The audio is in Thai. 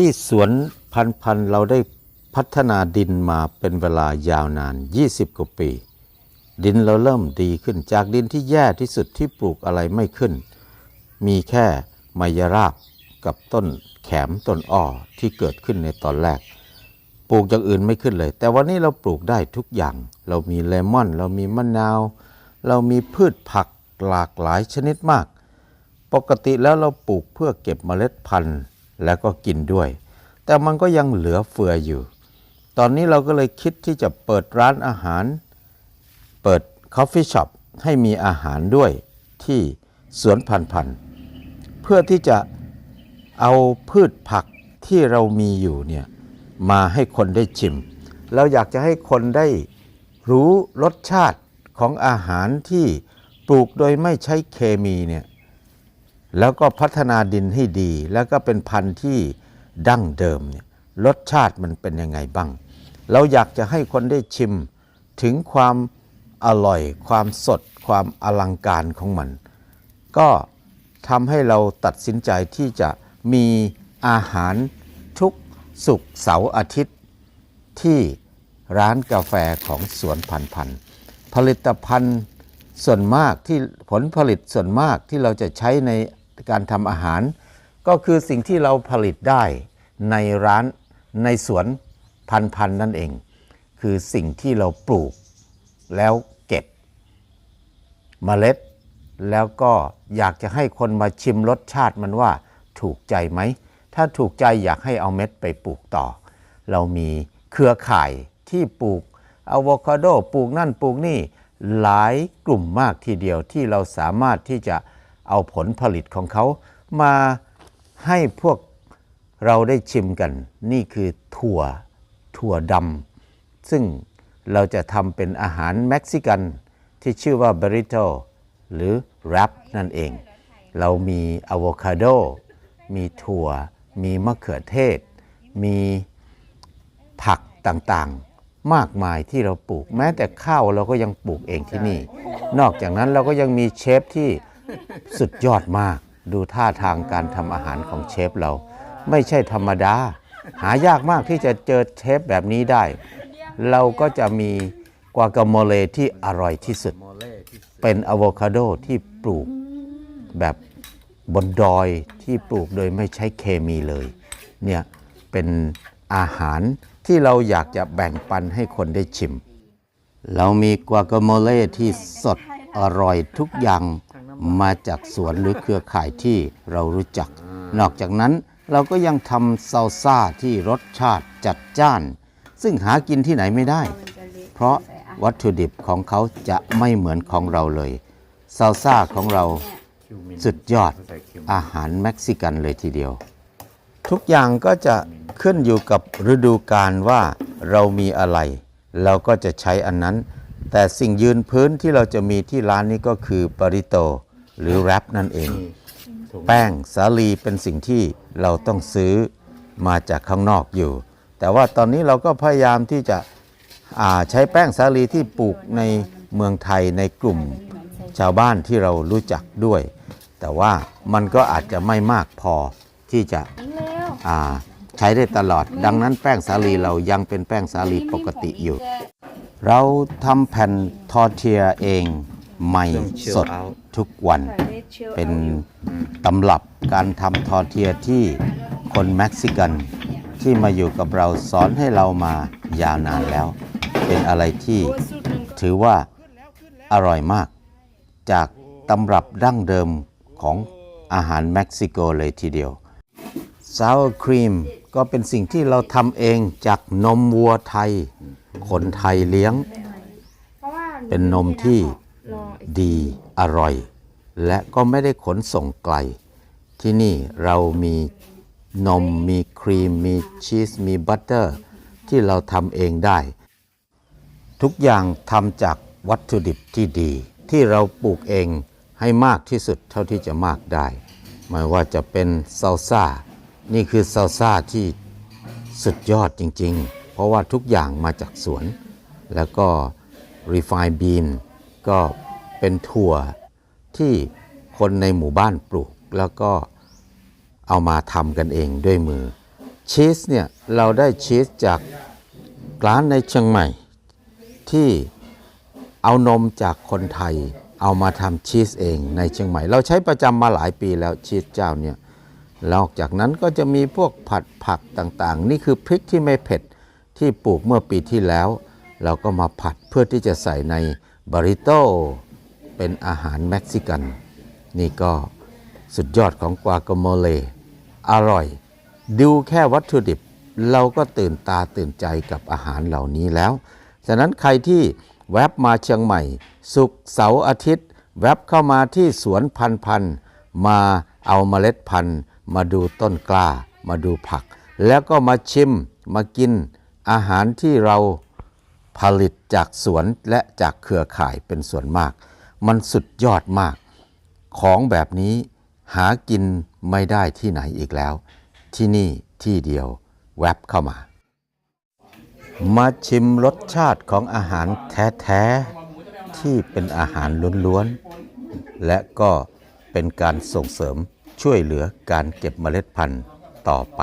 ที่สวนพันพันๆเราได้พัฒนาดินมาเป็นเวลายาวนาน 20 กว่าปี ดินเราเริ่มดีขึ้นจากดินที่แย่ที่สุดที่ปลูกอะไรไม่ขึ้น มีแค่ไมยราบกับต้นแขมต้นอ้อที่เกิดขึ้นในตอนแรก ปลูกอย่างอื่นไม่ขึ้นเลย แต่วันนี้เราปลูกได้ทุกอย่าง เรามีเลมอน เรามีมะนาว เรามีพืชผักหลากหลายชนิดมาก ปกติแล้วเราปลูกเพื่อเก็บเมล็ดพันธุ์ แล้วก็กินด้วย แต่มันก็ยังเหลือเฟืออยู่ ตอนนี้เราก็เลยคิดที่จะเปิดร้านอาหาร เปิดคอฟฟี่ช็อปให้มีอาหารด้วยที่สวนพันพันธุ์เพื่อที่จะเอาพืชผักที่เรามีอยู่เนี่ยมาให้คนได้ชิม เราอยากจะให้คนได้รู้รสชาติของอาหารที่ปลูกโดยไม่ใช้เคมีเนี่ย แล้วก็พัฒนาดินให้ดี แล้วก็เป็นพันธุ์ที่ดั้งเดิมเนี่ยรสชาติมันเป็นยังไงบ้าง เราอยากจะให้คนได้ชิมถึงความอร่อย ความสด ความอลังการของมัน ก็ทำให้เราตัดสินใจที่จะมีอาหารทุกสุกเสาร์อาทิตย์ที่ร้านกาแฟของสวนพันพันธุ์ผลิตภัณฑ์ส่วนมากที่ผลผลิตส่วนมากที่เราจะใช้ใน การทำอาหาร ก็คือสิ่งที่เราผลิตได้ในร้านในสวนพันพันนั่นเอง คือสิ่งที่เราปลูกแล้วเก็บเมล็ด แล้วก็อยากจะให้คนมาชิมรสชาติมันว่าถูกใจไหม ถ้าถูกใจอยากให้เอาเม็ดไปปลูกต่อ เรามีเครือข่ายที่ปลูกอะโวคาโดปลูกนั่นปลูกนี่หลายกลุ่มมากทีเดียวที่เราสามารถที่จะ เอาผลผลิตของเขามาให้พวกเราได้ชิมกัน นี่คือถั่วถั่วดำซึ่งเราจะทำเป็นอาหารเม็กซิกันที่ชื่อว่า b บริโตหรือ wrap นั่นเอง เรามีอะโวคาโด มีถั่ว มีมะเขือเทศ มีผักต่างๆ มากมายที่เราปลูก แม้แต่ข้าวเราก็ยังปลูกเองที่นี่ นอกจากนั้นเราก็ยังมีเชฟที่ สุดยอดมากดูท่าทางการทำอาหารของเชฟเรา ไม่ใช่ธรรมดา หายากมากที่จะเจอเชฟแบบนี้ได้ เราก็จะมีกวากาโมเลที่อร่อยที่สุด เป็นอะโวคาโดที่ปลูกแบบบนดอยที่ปลูกโดยไม่ใช้เคมีเลย เนี่ยเป็นอาหารที่เราอยากจะแบ่งปันให้คนได้ชิม เรามีกวากาโมเลที่สดอร่อยทุกอย่าง มาจากสวนหรือเครือข่ายที่เรารู้จัก นอกจากนั้นเราก็ยังทำซาลซ่าที่รสชาติจัดจ้าน ซึ่งหากินที่ไหนไม่ได้ เพราะวัตถุดิบของเขาจะไม่เหมือนของเราเลยซาลซ่าของเราสุดยอดอาหารเม็กซิกันเลยทีเดียว ทุกอย่างก็จะขึ้นอยู่กับฤดูกาลว่าเรามีอะไร เราก็จะใช้อันนั้น แต่สิ่งยืนพื้นที่เราจะมีที่ร้านนี้ก็คือปริโต หรือแรปนั่นเอง แป้งสาลีเป็นสิ่งที่เราต้องซื้อมาจากข้างนอกอยู่ แต่ว่าตอนนี้เราก็พยายามที่จะอ่าใช้แป้งสาลีที่ปลูกในเมืองไทยในกลุ่มชาวบ้านที่เรารู้จักด้วย แต่ว่ามันก็อาจจะไม่มากพอที่จะอ่าใช้ได้ตลอด ดังนั้นแป้งสาลีเรายังเป็นแป้งสาลีปกติอยู่ เราทำแผ่นทอร์เทียเองใหม่สด ทุกวัน เป็นตำรับการทำทอร์เทียที่คนเม็กซิกันที่มาอยู่กับเราสอนให้เรามายาวนานแล้ว เป็นอะไรที่ถือว่าอร่อยมาก จากตำรับดั้งเดิมของอาหารเม็กซิโกเลยทีเดียวซาวครีมก็เป็นสิ่งที่เราทำเองจากนมวัวไทย คนไทยเลี้ยง เป็นนมที่ดีอร่อย และก็ไม่ได้ขนส่งไกล ที่นี่เรามีนมมีครีม มีชีส มีบัตเตอร์ ที่เราทำเองได้ ทุกอย่างทำจากวัตถุดิบที่ดี ที่เราปลูกเองให้มากที่สุดเท่าที่จะมากได้ ไม่ว่าจะเป็นซาลซ่า นี่คือซาลซ่าที่สุดยอดจริง ๆ เพราะว่าทุกอย่างมาจากสวน แล้วก็ refined bean ก็เป็นถั่ว ที่คนในหมู่บ้านปลูก แล้วก็เอามาทำกันเองด้วยมือ ชีสเนี่ยเราได้ชีสจากร้านในเชียงใหม่ ที่เอานมจากคนไทยเอามาทำชีสเองในเชียงใหม่ เราใช้ประจำมาหลายปีแล้วชีสเจ้าเนี่ยนอกจากนั้นก็จะมีพวกผัดผักต่างๆ นี่คือพริกที่ไม่เผ็ดที่ปลูกเมื่อปีที่แล้ว เราก็มาผัดเพื่อที่จะใส่ในบาริโต เป็นอาหารเม็กซิกัน นี่ก็สุดยอดของกวากโมเลอร่อย ดูแค่วัตถุดิบ เราก็ตื่นตาตื่นใจกับอาหารเหล่านี้แล้ว ฉะนั้นใครที่แวบมาเชียงใหม่ สุกเสาร์อาทิตย์ แวบเข้ามาที่สวนพันธุ์พันมาเอาเมล็ดพันธุ์ มาดูต้นกล้า มาดูผัก แล้วก็มาชิมมากินอาหารที่เราผลิตจากสวนและจากเครือข่ายเป็นส่วนมาก มันสุดยอดมาก ของแบบนี้หากินไม่ได้ที่ไหนอีกแล้ว ที่นี่ที่เดียวแวบเข้ามา มาชิมรสชาติของอาหารแท้ๆ ที่เป็นอาหารล้วนๆ และก็เป็นการส่งเสริมช่วยเหลือการเก็บเมล็ดพันธุ์ต่อไป